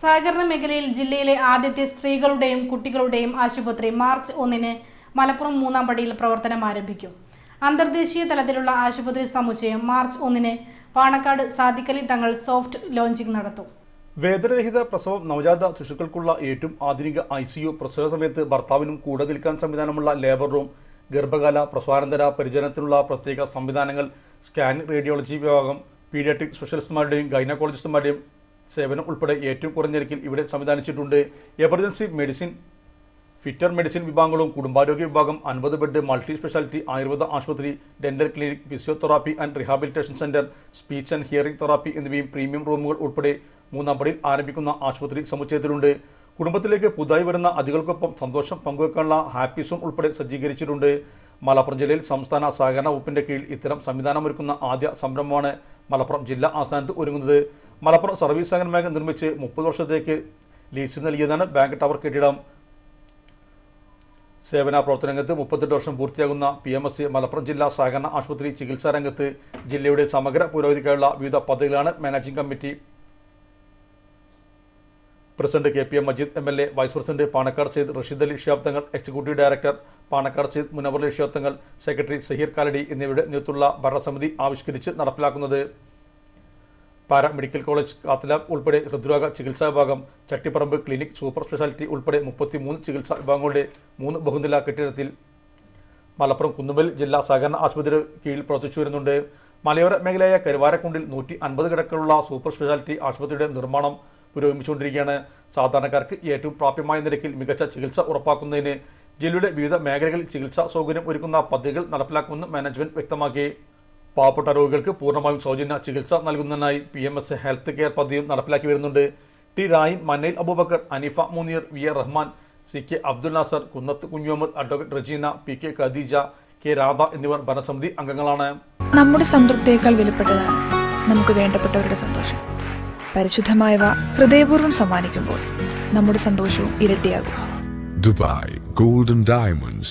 സഹകരണ മേഖലയിൽ ജില്ലയിലെ ആദ്യത്തെ സ്ത്രീകളുടെയും കുട്ടികളുടെയും ആശുപത്രി മാർച്ച് ഒന്നിന് മലപ്പുറം മൂന്നാം പടിയിൽ പ്രവർത്തനം ആരംഭിക്കും. അന്തർദേശീയ തലത്തിലുള്ള ആശുപത്രി സമുച്ചയം മാർച്ച് ഒന്നിന് പാണക്കാട് സാദിക്കലി തങ്ങൾ സോഫ്റ്റ് ലോഞ്ചിംഗ് നടത്തും. വേദനരഹിത പ്രസവം നവജാത ശിശുക്കൾക്കുള്ള ഏറ്റവും ആധുനിക ഐ സി യു പ്രസവ സമയത്ത് ഭർത്താവിനും കൂടെ നിൽക്കാൻ സംവിധാനമുള്ള ലേബർ റൂം ഗർഭകാല പ്രസവാനന്തര പരിചരണത്തിനുള്ള പ്രത്യേക സംവിധാനങ്ങൾ സ്കാനിംഗ് റേഡിയോളജി വിഭാഗം പീഡിയാട്രിക് സ്പെഷ്യലിസ്റ്റുമാരുടെയും ഗൈനക്കോളജിസ്റ്റുമാരുടെയും സേവനം ഉൾപ്പെടെ ഏറ്റവും കുറഞ്ഞ നിരക്കിൽ ഇവിടെ സംവിധാനിച്ചിട്ടുണ്ട് എമർജൻസി മെഡിസിൻ ഫിറ്റർ മെഡിസിൻ വിഭാഗങ്ങളും കുടുംബാരോഗ്യ വിഭാഗം അൻപത് ബെഡ് മൾട്ടി സ്പെഷ്യാലിറ്റി ആയുർവേദ ആശുപത്രി dental clinic physiotherapy and rehabilitation centre speech and hearing therapy എന്നിവയും പ്രീമിയം റൂമുകൾ ഉൾപ്പെടെ മൂന്നാം പടിയിൽ ആരംഭിക്കുന്ന ആശുപത്രി സമുച്ചയത്തിലുണ്ട്. കുടുംബത്തിലേക്ക് പുതുതായി വരുന്ന അതികൾക്കൊപ്പം സന്തോഷം പങ്കുവെക്കാനുള്ള ഹാപ്പി സോൺ ഉൾപ്പെടെ സജ്ജീകരിച്ചിട്ടുണ്ട്. മലപ്പുറം ജില്ലയിൽ സംസ്ഥാന സഹകരണ വകുപ്പിന്റെ കീഴിൽ ഇത്തരം സംവിധാനമൊരുക്കുന്ന ആദ്യ സംരംഭമാണ് മലപ്പുറം ജില്ലാ ആസ്ഥാനത്ത് ഒരുങ്ങുന്നത്. മലപ്പുറം സർവീസ് സഹകരണ ബാങ്ക് നിർമ്മിച്ച് മുപ്പത് വർഷത്തേക്ക് ലീസ് നൽകിയതാണ് ബാങ്ക് ടവർ കെട്ടിടം. സേവന പ്രവർത്തന രംഗത്ത് മുപ്പത്തെട്ട് വർഷം പൂർത്തിയാകുന്ന പി എം എസ് മലപ്പുറം ജില്ലാ സഹകരണ ആശുപത്രി ചികിത്സാ രംഗത്ത് ജില്ലയുടെ സമഗ്ര പുരോഗതിക്കായുള്ള വിവിധ പദ്ധതികളാണ് managing committee. President K P M Majeed M L A vice president Panakkad Syed Rasheed Ali Shihab Thangal executive director Panakkad Syed Munavar Ali Shihab Thangal secretary Saheer Kalady എന്നിവരുടെ നേതൃത്വമുള്ള ഭരണസമിതി ആവിഷ്കരിച്ച് നടപ്പിലാക്കുന്നത്. പാരാ മെഡിക്കൽ കോളേജ് കാത്തലാബ് ഉൾപ്പെടെ ഹൃദ്രോഗ ചികിത്സാ വിഭാഗം Chattiparamba clinic super speciality ഉൾപ്പെടെ മുപ്പത്തിമൂന്ന് ചികിത്സാ വിഭാഗങ്ങളുടെ മൂന്ന് ബഹുനില കെട്ടിടത്തിൽ മലപ്പുറം കുന്നുമൽ ജില്ലാ സഹകരണ ആശുപത്രി കീഴിൽ പ്രവർത്തിച്ചു വരുന്നുണ്ട്. മലയോര മേഖലയായ കരുവാരക്കുണ്ടിൽ നൂറ്റി അൻപത് കിടക്കുള്ള സൂപ്പർ സ്പെഷ്യാലിറ്റി ആശുപത്രിയുടെ നിർമ്മാണം പുരോഗമിച്ചുകൊണ്ടിരിക്കുകയാണ്. സാധാരണക്കാർക്ക് ഏറ്റവും പ്രാപ്യമായ നിരക്കിൽ മികച്ച ചികിത്സ ഉറപ്പാക്കുന്നതിന് ജില്ലയുടെ വിവിധ മേഖലകളിൽ ചികിത്സാ സൗകര്യം ഒരുക്കുന്ന പദ്ധതികൾ നടപ്പിലാക്കുമെന്ന് മാനേജ്മെന്റ് വ്യക്തമാക്കി. പാവപ്പെട്ട രോഗികൾക്ക് പൂർണമായും സൗജന്യ ചികിത്സ നൽകുന്നതിനായി P M S health care പദ്ധതിയും നടപ്പിലാക്കി വരുന്നുണ്ട്. T Rayin Manayil Aboobacker Anifa Muneer V A Rahman C K Abdul Nasar Kunnath Kunhimuhammed advocate Rejeena P K Khadeeja K Radha എന്നിവർ ഭരണസമിതി അംഗങ്ങളാണ്. നമ്മുടെ സംതൃപ്തിയേക്കാൾ വിലപ്പെട്ടതാണ് നമുക്ക് വേണ്ടപ്പെട്ടവരുടെ സന്തോഷം. പരിശുദ്ധമായവ ഹൃദയപൂർവം സമ്മാനിക്കുമ്പോൾ നമ്മുടെ സന്തോഷവും ഇരട്ടിയാകും. Dubai golden Diamonds,